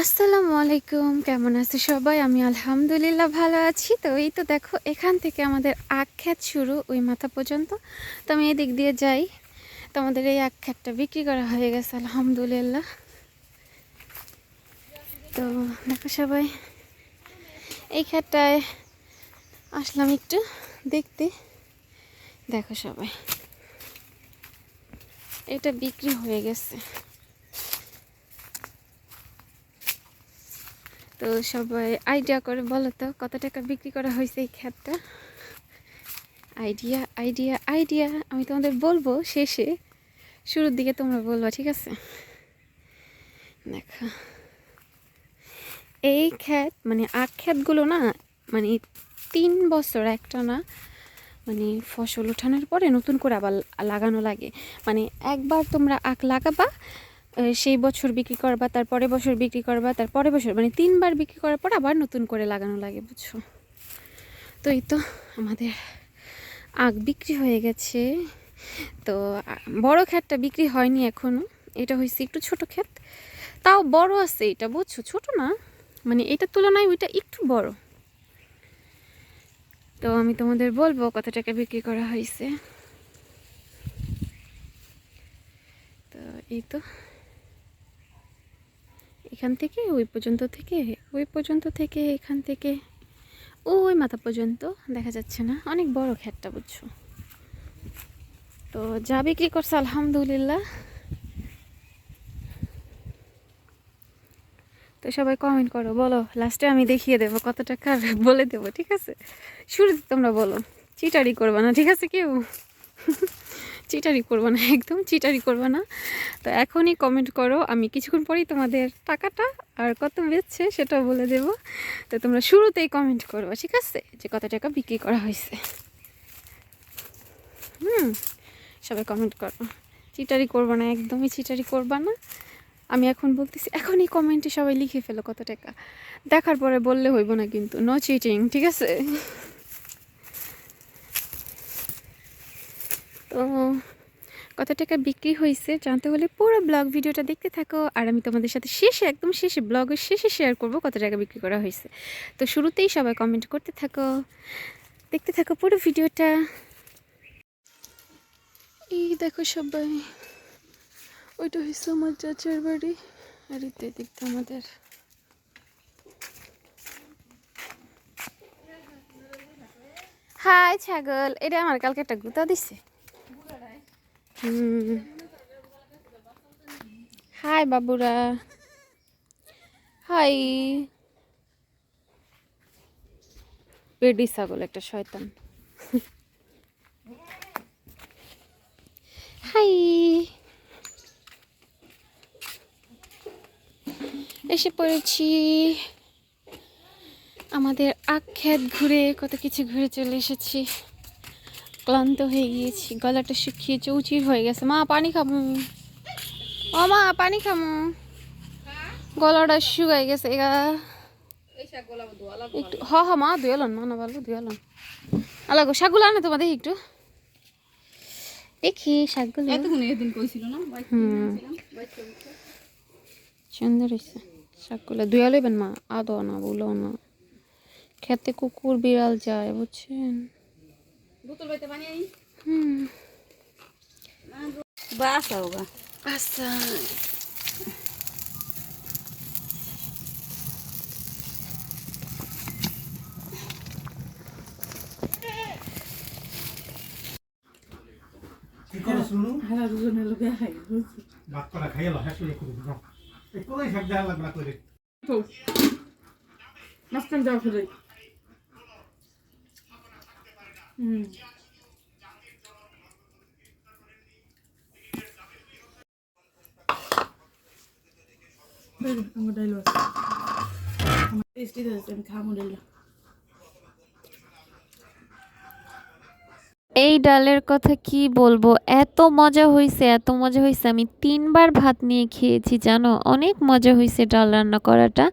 আসসালামু আলাইকুম, কেমন আছে সবাই? আমি আলহামদুলিল্লাহ ভালো আছি। তো এই তো দেখো, এখান থেকে আমাদের আখ খ্যাত শুরু ওই মাথা পর্যন্ত। তো আমি এদিক দিয়ে যাই। তো আমাদের এই আখ খ্যাতটা বিক্রি করা হয়ে গেছে, আলহামদুলিল্লাহ। তো দেখো সবাই, এই খ্যাতটায় আসলাম একটু দেখতে। দেখো সবাই, এটা বিক্রি হয়ে গেছে। তো সবাই আইডিয়া করে বলো তো, কত টাকা বিক্রি করা হয়েছে এই খ্যাতটা আইডিয়া আইডিয়া আইডিয়া আমি তোমাদের বলব শেষে। শুরুর দিকে তোমরা বলবা, ঠিক আছে? দেখো। এই খ্যাত মানে আখ খ্যাতগুলো না মানে তিন বছর একটা না মানে ফসল ওঠানোর পরে নতুন করে আবার লাগানো লাগে। মানে একবার তোমরা আখ লাগাবা সেই বছর বিক্রি করবা, তার পরের বছর বিক্রি করবা, তার পরের বছর মানে তিনবার বিক্রি করার পর আবার নতুন করে লাগানো লাগে, বুঝছ? তো এই তো আমাদের আখ বিক্রি হয়ে গেছে। তো বড় ক্ষেতটা বিক্রি হয়নি এখনও এটা হয়েছে একটু ছোট ক্ষেত তাও বড় আছে এটা, বুঝছ? ছোট না। মানে এটার তুলনায় ওইটা একটু বড়। তো আমি তোমাদের বলব কত টাকা বিক্রি করা হয়েছে। তো এই তো। এখান থেকে, ওই পর্যন্ত থেকে, ওই পর্যন্ত থেকে, এখান থেকে, ওই মাথা পর্যন্ত দেখা যাচ্ছে না। অনেক বড় খ্যাটটা বুঝছ? তো যা বিক্রি করছে, আলহামদুলিল্লাহ। তো সবাই কমেন্ট করো, বলো লাস্টে আমি দেখিয়ে দেবো কত টাকা বলে দেবো, ঠিক আছে? শুরুতে তোমরা বলো চিটারি করবে না, ঠিক আছে কেউ? চিটারি করবে না, একদম চিটারি করবে না। তো এখনই কমেন্ট করো, আমি কিছুক্ষণ পরেই তোমাদের টাকাটা আর কত বেচছে সেটা বলে দেব। তো তোমরা শুরুতেই কমেন্ট করো ঠিক আছে? যে কত টাকা বিক্রি করা হয়েছে। হুম, সবাই কমেন্ট করো। চিটারি করব না, একদমই চিটারি করবা না। আমি এখন বলতেছি, এখনই কমেন্টে সবাই লিখে ফেলো কত টাকা। দেখার পরে বললে হইব না কিন্তু নো চিটিং ঠিক আছে? তো কত টাকা বিক্রি হয়েছে জানতে হলে পুরো ব্লগ ভিডিওটা দেখতে থাকো। আর আমি তোমাদের সাথে শেষে, একদম শেষে ব্লগের শেষে শেয়ার করব কত টাকা বিক্রি করা হয়েছে তো শুরুতেই সবাই কমেন্ট করতে থাকো। দেখতে থাকো পুরো ভিডিওটা। এই দেখো সবাই। ওইটা হয়েছে আমার চাচার বাড়ি আর এতে দেখতে আমাদের। হাই ছাগল এটা আমার কালকে একটা গুতা দিছে। হাই বাবুরা। হাই। পেডি ছাগল একটা শয়তান। হাই। এসে পড়েছি। আমাদের আখ্যাত ঘুরে কত কিছু ঘুরে চলে এসেছি। ক্লান্ত হয়ে গিয়েছি গলাটা শুকিয়ে চৌচির হয়ে গেছে। মা পানি খামু ও মা পানি খামু গলাটা শুকাই গেছে এগা একটু হ হ মা ধুয়ালন মা না ভালো ধুয়ালন আলাগো শাকগুলো আনে তোমাদের একটু। দেখি শাকগুলো। এতক্ষণ এদিন কইছিল না হুম। সুন্দর হয়েছে শাকগুলো ধুয়া লইবেন মা? আদো না বলো না। খেতে কুকুর বিড়াল যায় বুঝছেন? বোতল বাইতে পানি আই হুম। বাস হোগা আচ্ছা। কি করে শুনু হ্যাঁ দুজনে লোকে খাই ভাত করা খাইয়ে লহে শুয়ে করে একলাই শাক দেওয়া লাগবে না করে মাঝখান যাওয়া ফেলে হুম। আমার ডাইল আছে। আমার টেস্টি আছে আমি খাব ডাইল এই ডালের কথা কি বলব? এত মজা হয়েছে এত মজা হয়েছে আমি তিনবার ভাত নিয়ে খেয়েছি, জানো? অনেক মজা হয়েছে ডাল রান্না করাটা।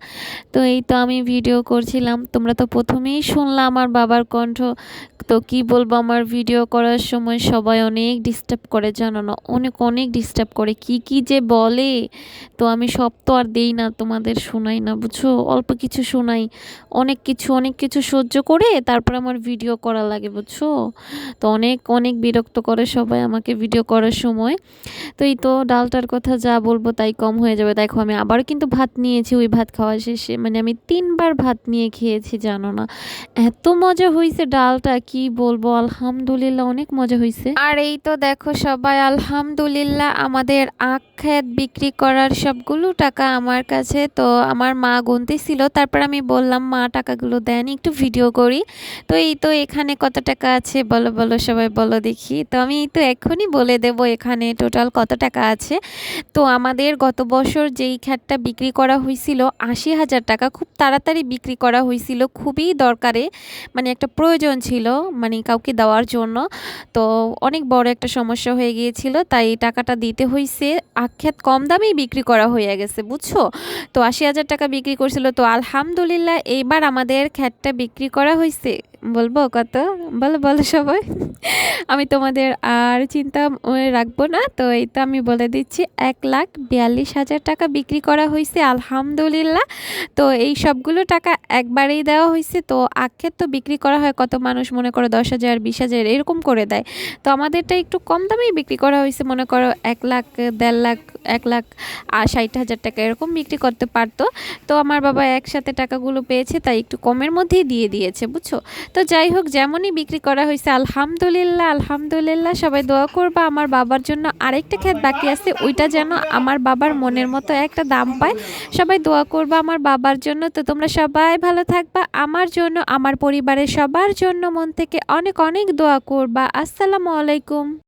তো এই তো আমি ভিডিও করছিলাম। তোমরা তো প্রথমেই শুনলাম আমার বাবার কণ্ঠ। তো কি বলব আমার ভিডিও করার সময় সবাই অনেক ডিস্টার্ব করে জানো না? অনেক অনেক ডিস্টার্ব করে। কি কি যে বলে? তো আমি সব তো আর দেই না তোমাদের শোনাই না, বুঝছ? অল্প কিছু শোনাই। অনেক কিছু অনেক কিছু সহ্য করে তারপর আমার ভিডিও করা লাগে, বুঝছ? তো অনেক অনেক বিরক্ত করে সবাই আমাকে ভিডিও করার সময়। তো এই তো ডালটার কথা যা বলব তাই কম হয়ে যাবে। দেখো, আমি আবার কিন্তু ভাত নিয়েছি, ওই ভাত খাওয়া শেষে। মানে আমি তিনবার ভাত নিয়ে খেয়েছি, জানো না? এত মজা হয়েছে ডালটা, কি বলব? আলহামদুলিল্লাহ, অনেক মজা হয়েছে আর এই তো দেখো সবাই, আলহামদুলিল্লাহ, আমাদের আখ ক্ষেত বিক্রি করার সবগুলো টাকা আমার কাছে। তো আমার মা গুনতেছিল, তারপর আমি বললাম, মা, টাকাগুলো দেন, একটু ভিডিও করি। তো এই তো এখানে কত টাকা আছে? বলো বলো, সবাই বলো দেখি। তো আমি তো এখনই বলে দেব এখানে টোটাল কত টাকা আছে। তো আমাদের গত বছর যেই খ্যাটটা বিক্রি করা হয়েছিল আশি হাজার টাকা খুব তাড়াতাড়ি বিক্রি করা হয়েছিল খুবই দরকারে মানে একটা প্রয়োজন ছিল। মানে কাউকে দেওয়ার জন্য। তো অনেক বড় একটা সমস্যা হয়ে গিয়েছিল, তাই টাকাটা দিতে হয়েছে আখ্যাত কম দামেই বিক্রি করা হয়ে গেছে, বুঝছ? তো আশি হাজার টাকা বিক্রি করছিল। তো আলহামদুলিল্লাহ এইবার আমাদের খ্যাতটা বিক্রি করা হয়েছে বলব কত? বলো বলো সবাই। আমি তোমাদের আর চিন্তা রাখব না। তো এই তো আমি বলে দিচ্ছি, এক লাখ বিয়াল্লিশ হাজার টাকা বিক্রি করা হয়েছে, আলহামদুলিল্লাহ। তো এই সবগুলো টাকা একবারেই দেওয়া হয়েছে। তো আখের তো বিক্রি করা হয়, কত মানুষ মনে করো দশ হাজার, বিশ হাজার এরকম করে দেয়। তো আমাদেরটা একটু কম দামেই বিক্রি করা হয়েছে, মনে করো এক লাখ, দেড় লাখ, এক লাখ ষাট হাজার টাকা এরকম বিক্রি করতে পারতো। তো আমার বাবা একসাথে টাকাগুলো পেয়েছে, তাই একটু কমের মধ্যেই দিয়ে দিয়েছে, বুঝছ? তো যাই হোক, যেমনই বিক্রি করা হয়েছে আলহামদুলিল্লাহ আলহামদুলিল্লাহ, সবাই দোয়া করবা। আমার বাবার জন্য আরেকটা ক্ষেত বাকি আছে, ওইটা যেন আমার বাবার মনের মতো একটা দাম পায়। সবাই দোয়া করবা আমার বাবার জন্য। তো তোমরা সবাই ভালো থাকবা। আমার জন্য, আমার পরিবারের সবার জন্য মন থেকে অনেক অনেক দোয়া করবা। আসসালামু আলাইকুম।